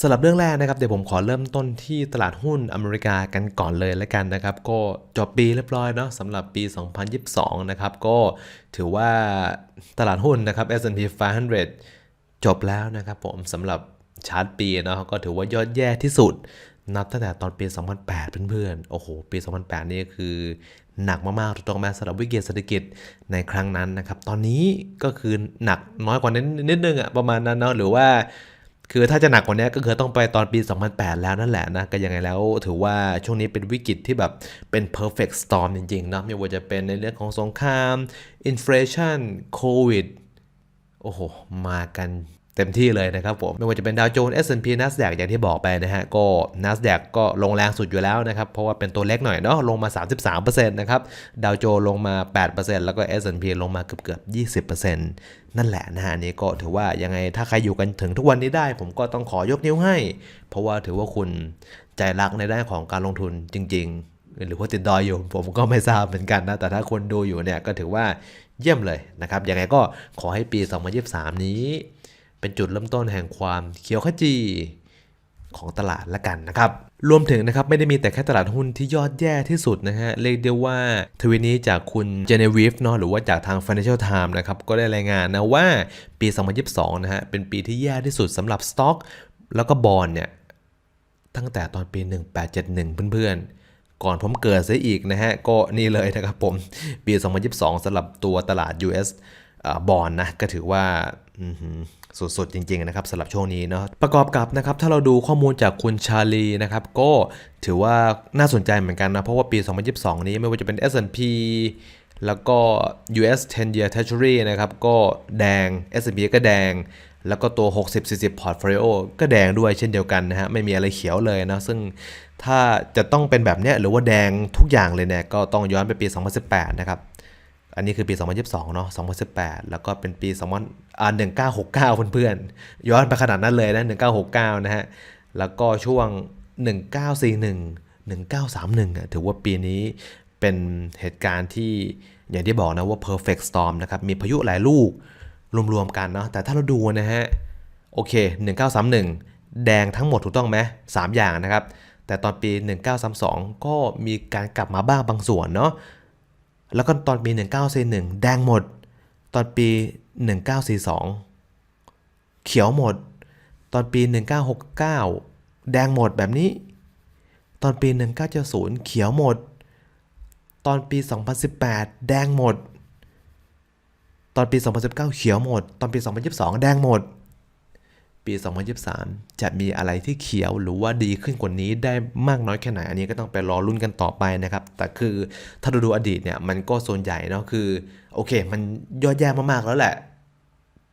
สำหรับเรื่องแรกนะครับเดี๋ยวผมขอเริ่มต้นที่ตลาดหุ้นอเมริกากันก่อนเลยแล้วกันนะครับ ก็จบปีเรียบร้อยเนาะสำหรับปี 2022 นะครับ ก็ถือว่าตลาดหุ้นนะครับ S&P 500 จบแล้วนะครับผมสำหรับชาร์ตปีเนาะก็ถือว่ายอดแย่ที่สุด นับตั้งแต่ตอนปี 2008 เพื่อนๆ โอ้โห ปี 2008 นี่คือหนักมากๆถูกต้องไหมสำหรับวิกฤตเศรษฐกิจในครั้งนั้นนะครับ ตอนนี้ก็คือหนักน้อยกว่านั้นนิดนึงอะประมาณนั้นเนาะหรือว่า คือถ้าจะหนักกว่านี้ก็คือต้องไปตอนปี 2008 แล้วนั่นแหละนะก็ยังไงแล้วถือว่าช่วงนี้เป็นวิกฤตที่แบบเป็น perfect storm จริงๆนะไม่ว่าจะเป็นในเรื่องของสงคราม inflation โควิดโอ้โห มากัน เต็มที่เลยนะครับผม ไม่ว่าจะเป็นดาวโจนส์ S&P NASDAQ อย่างที่บอกไปนะฮะ ก็ NASDAQ ก็ลงแรงสุดอยู่แล้วนะครับ เพราะว่าเป็นตัวเล็กหน่อยเนาะลงมา 33%นะครับดาวโจนส์ลงมา 8%แล้วก็ S&P ลงมาเกือบเกือบ20%นั่นแหละนะฮะอันนี้ก็ถือว่ายังไงถ้าใครอยู่กันถึงทุกวันนี้ได้ ผมก็ต้องขอยกนิ้วให้ เพราะว่าถือว่าคุณใจรักในด้านของการลงทุนจริง ๆ หรือว่าติดดอยอยู่ ผมก็ไม่ทราบเหมือนกันนะแต่ถ้าคนดูอยู่เนี่ยก็ถือว่าเยี่ยมเลยนะครับยังไงก็ขอให้ปี 2023 นี้ เป็นจุดเริ่มต้นแห่งความเขียวขจีของตลาดละกันนะครับ รวมถึงนะครับไม่ได้มีแต่แค่ตลาดหุ้นที่ยอดแย่ที่สุดนะฮะ เรียกได้ว่าทวีนี้จากคุณเจเนวีฟเนาะหรือว่าจากทาง Financial Times นะครับ ก็ได้รายงานนะว่าปี 2022 นะฮะ เป็นปีที่แย่ที่สุดสำหรับสต็อกแล้วก็บอลเนี่ย ตั้งแต่ตอนปี 1871 เพื่อนๆ ก่อนผมเกิดซะอีกนะฮะ ก็นี่เลยนะครับผมปี 2022สำหรับตัวตลาด US บอลนะก็ถือว่า สุดๆจริงๆนะครับสำหรับช่วงนี้เนาะประกอบกับนะครับถ้าเราดูข้อมูลจากคุณชาลีนะครับก็ถือว่าน่าสนใจเหมือนกันนะเพราะว่าปี 2022 นี้ไม่ว่าจะเป็น S&P แล้วก็ US 10 year treasury นะครับก็แดง S&P ก็แดง แล้วก็ตัว 60-40 portfolio ก็แดงด้วยเช่นเดียวกันนะฮะไม่มีอะไรเขียวเลยนะซึ่งถ้าจะต้องเป็นแบบเนี้ยหรือว่าแดงทุกอย่างเลยเนี่ยก็ต้องย้อนไปปี 2018 นะครับ อันนี้คือปี 2022 เนาะ 2018 แล้วก็เป็นปี2 0อ่า1969 เพื่อนๆ ย้อนไปขนาดนั้นเลยนะ 1969 นะฮะ แล้วก็ช่วง 1941 1931อะถือว่าปีนี้เป็นเหตุการณ์ที่อย่างที่บอกนะว่า perfect storm นะครับ มีพายุหลายลูกรวมๆกันเนาะ แต่ถ้าเราดูนะฮะ โอเค 1931 แดงทั้งหมดถูกต้องไหมสามอย่างนะครับ แต่ตอนปี 1932 ก็มีการกลับมาบ้างบางส่วนเนาะ แล้วก็ตอนปี 1941 แดงหมด ตอนปี 1942 เขียวหมด ตอนปี 1969 แดงหมดแบบนี้ ตอนปี 1970 เขียวหมด ตอนปี 2018 แดงหมด ตอนปี 2019 เขียวหมด ตอนปี 2022 แดงหมด ปี 2023 จะมีอะไรที่เขียวหรือว่าดีขึ้นกว่านี้ได้มากน้อยแค่ไหน อันนี้ก็ต้องไปรอรุ่นกันต่อไปนะครับ แต่คือถ้าเราดูอดีตเนี่ยมันก็ส่วนใหญ่เนาะคือ โอเค มันยอดแย่มากๆแล้วแหละ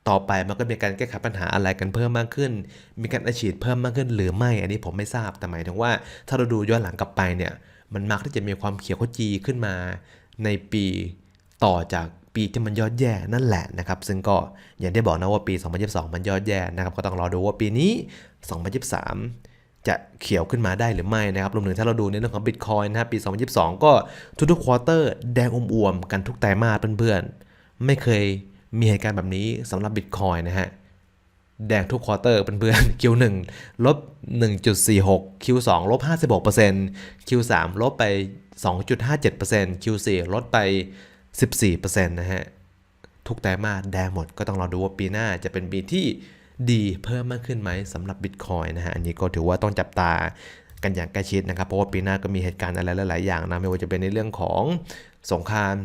ต่อไปมันก็มีการแก้ไขปัญหาอะไรกันเพิ่มมากขึ้น มีการอาชีพเพิ่มมากขึ้นหรือไม่ อันนี้ผมไม่ทราบแต่หมายถึงว่า ถ้าเราดูย้อนหลังกลับไปเนี่ย มันมักที่จะมีความเขียวขจีขึ้นมาในปีต่อจาก ปีที่มันยอดแย่นั่นแหละนะครับ ซึ่งก็อย่างได้บอกนะว่าปี 2022 มันยอดแย่นะครับ ก็ต้องรอดูว่าปีนี้ 2023 จะเขียวขึ้นมาได้หรือไม่นะครับรวมถึงถ้าเราดูในเรื่องของ Bitcoin นะครับปี 2022 ก็ทุกๆควอเตอร์แดงอมๆกันทุกไตรมาสเพื่อนๆ ไม่เคยมีเหตุการณ์แบบนี้สำหรับ Bitcoin นะฮะแดงทุกควอเตอร์เพื่อนๆ Q1 ลบ 1.46 Q2 ลบ 56% Q3 ลบไป 2.57% Q4 ลดไป 14%นะฮะ ทุกไตรมาสแดงหมดก็ต้องรอดูว่าปีหน้าจะเป็นปีที่ดีเพิ่มมากขึ้นไหมสำหรับ Bitcoin นะฮะ อันนี้ก็ถือว่าต้องจับตากันอย่างใกล้ชิดนะครับ เพราะว่าปีหน้าก็มีเหตุการณ์อะไรหลายๆอย่างนะ ไม่ว่าจะเป็นในเรื่องของสงคราม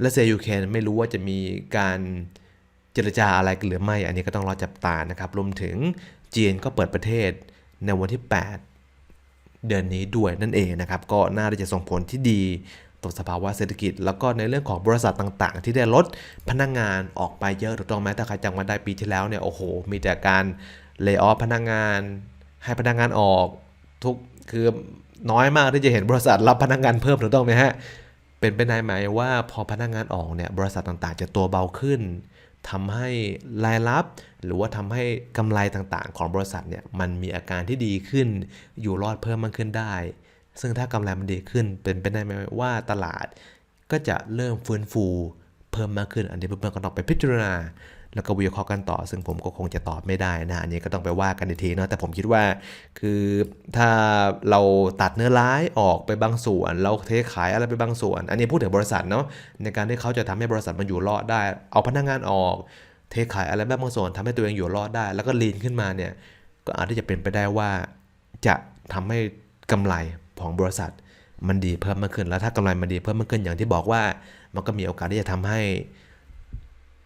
และเซียยูเครนไม่รู้ว่าจะมีการเจรจาอะไรกันหรือไม่ อันนี้ก็ต้องรอจับตานะครับรวมถึงจีนก็เปิดประเทศในวันที่ 8 เดือนนี้ด้วยนั่นเองนะครับ ก็น่าจะส่งผลที่ดี ต่อสภาวะเศรษฐกิจ แล้วก็ในเรื่องของบริษัทต่างๆ ที่ได้ลดพนักงงานออกไปเยอะถูกต้องไหมถ้าใครจำมาได้ปีที่แล้วเนี่ยโอ้โห มีแต่การเลิกออฟพนักงงาน ให้พนักงานออกทุกคือน้อยมากที่จะเห็นบริษัทรับพนักงานเพิ่มถูกต้องไหมฮะเป็นไปได้ไหมว่าพอพนักงานออกเนี่ยบริษัทต่างๆ จะตัวเบาขึ้นทำให้รายรับ หรือว่าทำให้กำไรต่างๆ ของบริษัทเนี่ยมันมีอาการที่ดีขึ้น อยู่รอดเพิ่มมากขึ้นได้ ซึ่งถ้ากำไรมันดีขึ้นเป็นไปได้ไหมว่าตลาดก็จะเริ่มฟื้นฟูเพิ่มมากขึ้น อันนี้เพื่อนๆก็ต้องไปพิจารณา แล้วก็วิเคราะห์กันต่อ ซึ่งผมก็คงจะตอบไม่ได้นะ อันนี้ก็ต้องไปว่ากันอีกทีเนาะ แต่ผมคิดว่า คือถ้าเราตัดเนื้อร้ายออกไปบางส่วน เราเทขายอะไรไปบางส่วน อันนี้พูดถึงบริษัทเนาะ ในการที่เขาจะทำให้บริษัทมันอยู่รอดได้ เอาพนักงานออก เทขายอะไรบางส่วนทำให้ตัวเองอยู่รอดได้ แล้วก็ลีนขึ้นมาเนี่ย ก็อาจจะเป็นไปได้ว่าจะทำให้กำไร ของบริษัท มันดีเพิ่มมากขึ้น แล้วถ้ากำไรมันดีเพิ่มมากขึ้นอย่างที่บอกว่า มันก็มีโอกาสที่จะทำให้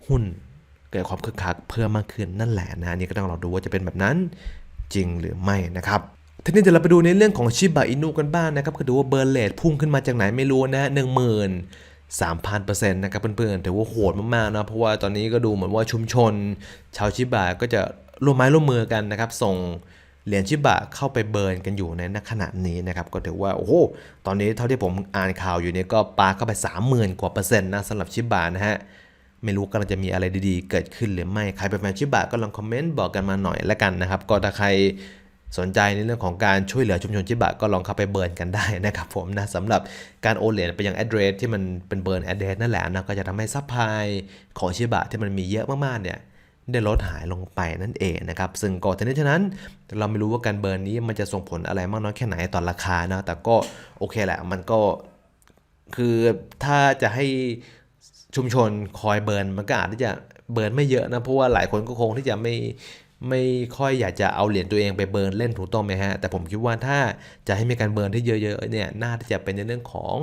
หุ้นเกิดความคึกคักเพิ่มมากขึ้นนั่นแหละนะอันนี่ก็ต้องรอดูว่าจะเป็นแบบนั้นจริงหรือไม่นะครับทีนี้เดี๋ยวเราไปดูในเรื่องของชิบะอินุกันบ้างนะครับก็ดูว่าเบอร์เลทพุ่งขึ้นมาจากไหนไม่รู้นะหนึ่งหมื่นสามพันเปอร์เซ็นต์นะครับเพื่อนๆถือว่าโหดมากๆนะเพราะว่าตอนนี้ก็ดูเหมือนว่าชุมชน ชาวชิบะก็จะร่วมไม้ร่วมมือกันนะครับ ส่ง เหรียญชิบะเข้าไปเบิร์นกันอยู่ในขณะนี้นะครับ ก็ถือว่าโอ้โหตอนนี้เท่าที่ผมอ่านข่าวอยู่เนี่ยก็ปาเข้าไป 30,000 กว่าเปอร์เซ็นต์นะสำหรับชิบะนะฮะไม่รู้กำลังจะมีอะไรดีๆ เกิดขึ้นหรือไม่ใครเป็นแฟนชิบะก็ลองคอมเมนต์บอกกันมาหน่อยละกันนะครับ ก็ถ้าใครสนใจในเรื่องของการช่วยเหลือชุมชนชิบะก็ลองเข้าไปเบิร์นกันได้นะครับผมนะสำหรับการโอนเหรียญไปยัง address ที่มันเป็นเบิร์น address นั่นแหละนะก็จะทำให้ซัพพลายของชิบะที่มันมีเยอะมากๆเนี่ย ได้ลดหายลงไปนั่นเองนะครับ ซึ่งก่อนที่ฉะนั้น เราไม่รู้ว่าการเบิร์นนี้มันจะส่งผลอะไรมากน้อยแค่ไหนต่อราคานะ แต่ก็โอเคแหละ มันก็คือถ้าจะให้ชุมชนคอยเบิร์นมันก็อาจจะเบิร์นไม่เยอะนะ เพราะว่าหลายคนก็คงที่จะไม่ไม่ค่อยอยากจะเอาเหรียญตัวเองไปเบิร์นเล่นถูกต้องไหมฮะ แต่ผมคิดว่าถ้าจะให้มีการเบิร์นที่เยอะๆเนี่ย น่าจะเป็นในเรื่องของ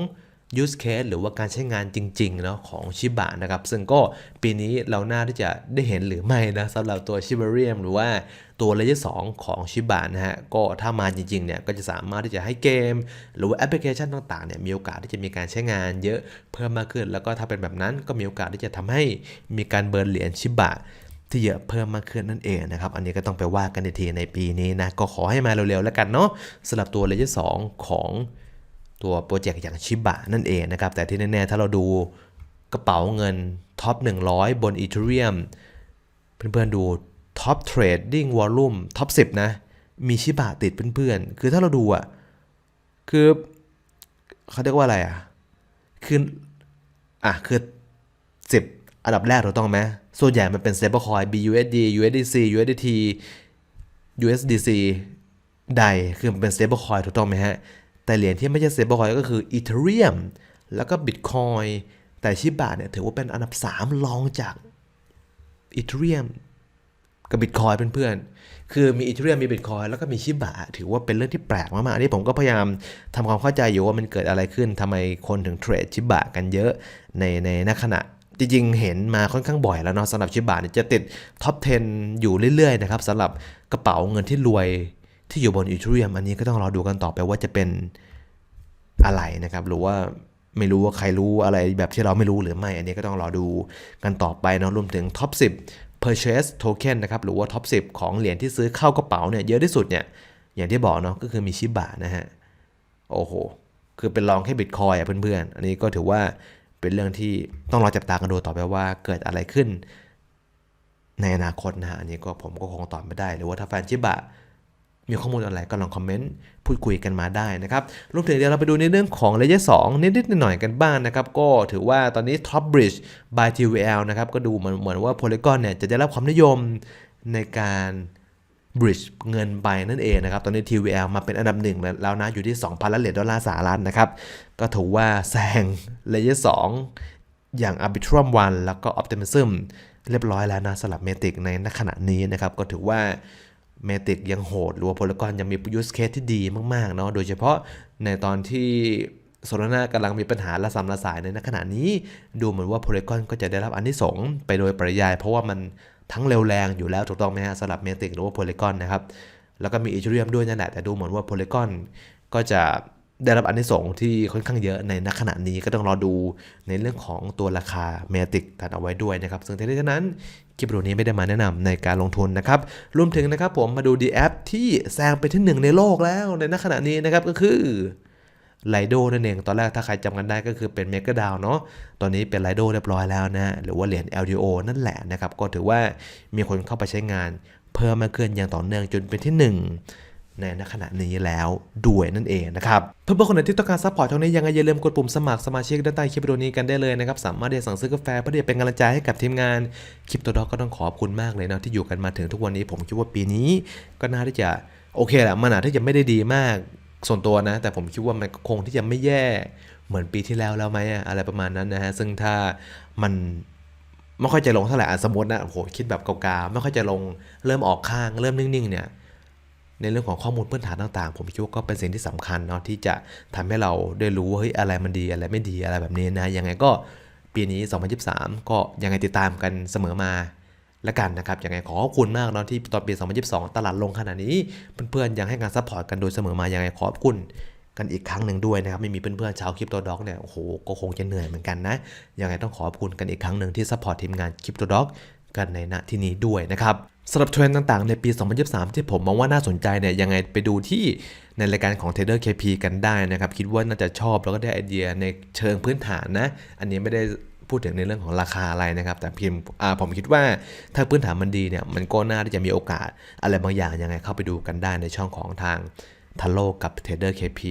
use case หรือว่าการใช้งานจริงๆเนาะของชิบะนะครับ ซึ่งก็ปีนี้เราน่าที่จะได้เห็นหรือไม่นะสำหรับตัวชิบ a เรียมหรือว่าตัวเลเยอร์สของชิบะนะฮะ ก็ถ้ามาจริงๆเนี่ยก็จะสามารถที่จะให้เกม หรือว่าแอปพลิเคชันต่างๆเนี่ยมีโอกาสที่จะมีการใช้งานเยอะเพิ่มมากขึ้น แล้วก็ถ้าเป็นแบบนั้นก็มีโอกาสที่จะทำให้มีการเบิร์นเหรียญชิบะที่เยอะเพิ่มมากขึ้นนั่นเองนะครับ อันนี้ก็ต้องไปว่ากันในทีในปีนี้นะ ก็ขอให้มาเร็วๆแล้วกันเนาะสำหรับตัวเลเยอร์สของ ตัวโปรเจกต์อย่างชิบะนั่นเองนะครับ แต่ที่แน่ๆ ถ้าเราดูกระเป๋าเงินท็อป 100 บนอีเทเรียมเพื่อนๆดูท็อปเทรดดิ้งวอลลุ่มท็อป 10 นะ มีชิบะติดเพื่อนๆ คือถ้าเราดูอะ คือเขาเรียกว่าอะไรอะ คือ อะ คือ 10 อันดับแรกถูกต้องไหมส่วนใหญ่มันเป็น stablecoin BUSD USDC USDT USDC ใด คือมันเป็น stablecoin ถูกต้องไหมฮะ แต่เหรียญที่ไม่ใช่ stablecoin ก็คือ Ethereum แล้วก็ Bitcoin แต่ชิบะเนี่ยถือว่าเป็นอันดับ 3 รองจาก Ethereum กับ Bitcoin เพื่อนๆ คือมี Ethereum มี Bitcoin แล้วก็มีชิบะถือว่าเป็นเรื่องที่แปลกมากๆ อันนี้ผมก็พยายามทำความเข้าใจอยู่ว่ามันเกิดอะไรขึ้นทำไมคนถึงเทรดชิบะกันเยอะในในณขณะจริงๆ เห็นมาค่อนข้างบ่อยแล้วเนาะสำหรับชิบะเนี่ยจะติดท็อป 10 อยู่เรื่อยๆ นะครับสำหรับกระเป๋าเงินที่รวย ที่อยู่บนอีเทเรียมอันนี้ก็ต้องรอดูกันต่อไปว่าจะเป็นอะไรนะครับ หรือว่าไม่รู้ว่าใครรู้อะไรแบบที่เราไม่รู้หรือไม่ อันนี้ก็ต้องรอดูกันต่อไปเนาะรวมถึงท็อป10 purchase token นะครับหรือว่าท็อป10 ของเหรียญที่ซื้อเข้ากระเป๋าเนี่ยเยอะที่สุดเนี่ยอย่างที่บอกเนาะก็คือมีชิบะนะฮะโอ้โหคือเป็นรองแค่บิตคอยอะเพื่อนๆ อันนี้ก็ถือว่าเป็นเรื่องที่ต้องรอจับตากันดูต่อไปว่าเกิดอะไรขึ้น ในอนาคตนะฮะอันนี้ก็ผมก็คงตอบไม่ได้ หรือว่าถ้าแฟนชิบะ มีข้อมูลอะไรก็ลองคอมเมนต์พูดคุยกันมาได้นะครับรวมถึงเดี๋ยวเราไปดูในเรื่องของเลเยอร์สองนิดๆหน่อยๆกันบ้างนะครับ ก็ถือว่าตอนนี้ Top Bridge by TVL นะครับ ก็ดูเหมือนเหมือนว่า Polygon เนี่ยจะได้รับความนิยมในการ bridge เงินไปนั่นเองนะครับ ตอนนี้ TVL มาเป็นอันดับหนึ่งแล้วนะ อยู่ที่ 2,000ล้านเหรียญดอลลาร์สหรัฐนะครับ ก็ถือว่าแซง Layer 2องอย่าง Arbitrum 1 แล้วก็ Optimism เรียบร้อยแล้วนะสำหรับ Matic ในขณะนี้นะครับ ก็ถือว่า เมติกยังโหดหรือว่าโพล y g o n ยังมียูสเคสที่ดีมากๆเนาะโดยเฉพาะในตอนที่โซลนากำลังมีปัญหาระสำระสายในขณะนี้ ดูเหมือนว่าโพล y g o n ก็จะได้รับอันที่สงไปโดยปริยาย เพราะว่ามันทั้งเร็วแรงอยู่แล้วถูกต้องไหมฮะสำหรับเมติกหรือว่าโพล y g o n นะครับแล้วก็มีอีเทเรียมด้วยนั่นแหละแต่ดูเหมือนว่าโพล y g o n ก็จะ ได้รับอันที่สงที่ค่อนข้างเยอะในณขณะนี้ก็ต้องรอดูในเรื่องของตัวราคาเมติกกันเอาไว้ด้วยนะครับซึ่งทั้งนี้ทั้งนั้นคลิปวิดีโอนี้ไม่ได้มาแนะนำในการลงทุนนะครับรวมถึงนะครับผมมาดูดีแอปที่แซงไปที่หนึ่งในโลกแล้วในณขณะนี้นะครับก็คือไลโดนั่นเอง ตอนแรกถ้าใครจำกันได้ก็คือเป็นเมกะดาวเนาะ ตอนนี้เป็นไลโดเรียบร้อยแล้วนะ หรือว่าเหรียญ LDO นั่นแหละนะครับ ก็ถือว่ามีคนเข้าไปใช้งาน เพิ่มมากขึ้นอย่างต่อเนื่องจนเป็นที่ ในขณะนี้แล้วด้วยนั่นเองนะครับเพื่อนๆคนไหนที่ต้องการซัพพอร์ตช่องนี้ยังไงอย่าลืมกดปุ่มสมัครสมาชิกด้านใต้คลิปวิดีโอนี้กันได้เลยนะครับ สามารถที่จะสั่งซื้อกาแฟเพื่อที่จะเป็นกำลังใจให้กับทีมงานคลิปตัวดอกก็ต้องขอบคุณมากเลยนะที่อยู่กันมาถึงทุกวันนี้ผมคิดว่าปีนี้ ก็น่าที่จะโอเคแหละมันอาจจะไม่ได้ดีมากส่วนตัวนะ แต่ผมคิดว่ามันคงที่จะไม่แย่เหมือนปีที่แล้วแล้วไหมอะไรประมาณนั้นนะฮะซึ่งถ้ามันไม่ค่อยจะลงเท่าไหร่สมมตินะโอ้โหคิดแบบเกาๆไม่ค่อยจะลงเริ่มออกข้างเริ่มนิ่งๆเนี่ย ในเรื่องของข้อมูลพื้นฐานต่างๆ ผมคิดว่าก็เป็นสิ่งที่สำคัญเนาะที่จะทำให้เราได้รู้ว่าเฮ้ยอะไรมันดีอะไรไม่ดีอะไรแบบนี้นะยังไงก็ปีนี้ 2023 ก็ยังไงติดตามกันเสมอมาและกันนะครับยังไงขอขอบคุณมากเนาะที่ตอนปี 2022 ตลาดลงขนาดนี้เพื่อนๆยังให้การซัพพอร์ตกันโดยเสมอมายังไงขอบคุณกันอีกครั้งหนึ่งด้วยนะครับไม่มีเพื่อนๆชาวคริปโตด็อกเนี่ยโอ้โหก็คงจะเหนื่อยเหมือนกันนะยังไงต้องขอบคุณกันอีกครั้งหนึ่งที่ซัพพอร์ตทีมงานคริปโตด็อกกันในณที่นี้ด้วยนะครับสำหรับเทรนด์ต่างๆ ในปี 2023 ที่ผมมองว่าน่าสนใจเนี่ยยังไงไปดูที่ในรายการของ Trader KP กันได้นะครับ คิดว่าน่าจะชอบแล้วก็ได้ไอเดียในเชิงพื้นฐานนะ อันนี้ไม่ได้พูดถึงในเรื่องของราคาอะไรนะครับ แต่พียงอ่าผมคิดว่าถ้าพื้นฐานมันดีเนี่ยมันก็น่าที่จะมีโอกาสอะไรบางอย่างยังไงเข้าไปดูกันได้ในช่องของทางทัลโลกับ Trader KP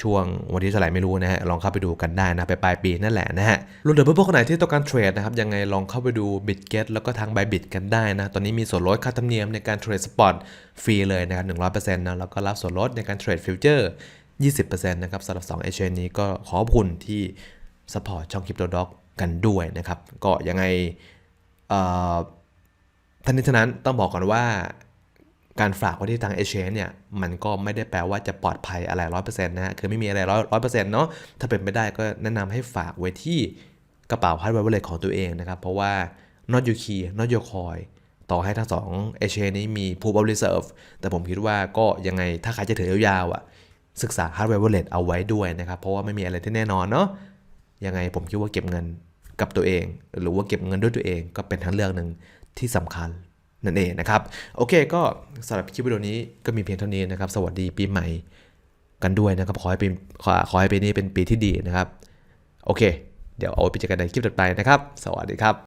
ช่วงวันที่เท่าไหร่ไม่รู้นะฮะ ลองเข้าไปดูกันได้นะไปปลายปีนั่นแหละนะฮะรวมถึงเพื่อนๆคนไหนที่ต้องการเทรดนะครับยังไงลองเข้าไปดู BitGet แล้วก็ทาง Bybit กันได้นะ ตอนนี้มีส่วนลดค่าธรรมเนียมในการเทรดสปอตฟรีเลยนะครับ100%นะแล้วก็รับส่วนลดในการเทรดฟิวเจอร์ 20%นะครับสำหรับ2 a อ n นี้ก็ขอบคุณที่สปอร์ตช่อง Crypto Dog กันด้วยนะครับก็ยังไงเอ่อทั้งนี้ทั้งนั้นต้องบอกก่อนว่า การฝากไว้ที่ทางเอเชนเนี่ยมันก็ไม่ได้แปลว่าจะปลอดภัยอะไรร้อยเปอร์เซ็นต์นะฮะคือไม่มีอะไรร้อยร้อยเปอร์เซ็นต์เนาะถ้าเป็นไปได้ก็แนะนำให้ฝากไว้ที่กระเป๋าฮาร์ดแวร์วอลเล็ตของตัวเองนะครับ เพราะว่า not your key not your coin ต่อให้ทั้งสองเอเชนนี้มี proof of reserve แต่ผมคิดว่าก็ยังไงถ้าใครจะถือยาวๆอะศึกษาฮาร์ดแวร์วอลเล็ตเอาไว้ด้วยนะครับ เพราะว่าไม่มีอะไรที่แน่นอนเนาะยังไงผมคิดว่าเก็บเงินกับตัวเอง หรือว่าเก็บเงินด้วยตัวเองก็เป็นทางเลือกหนึ่งที่สำคัญ นั่นเองนะครับ โอเคก็สำหรับคลิปวิดีโอนี้ก็มีเพียงเท่านี้นะครับ สวัสดีปีใหม่กันด้วยนะครับ ขอให้ปีขอขอให้ปีนี้เป็นปีที่ดีนะครับ โอเค เดี๋ยวเอาไว้ไปเจอกันในคลิปต่อไปนะครับ สวัสดีครับ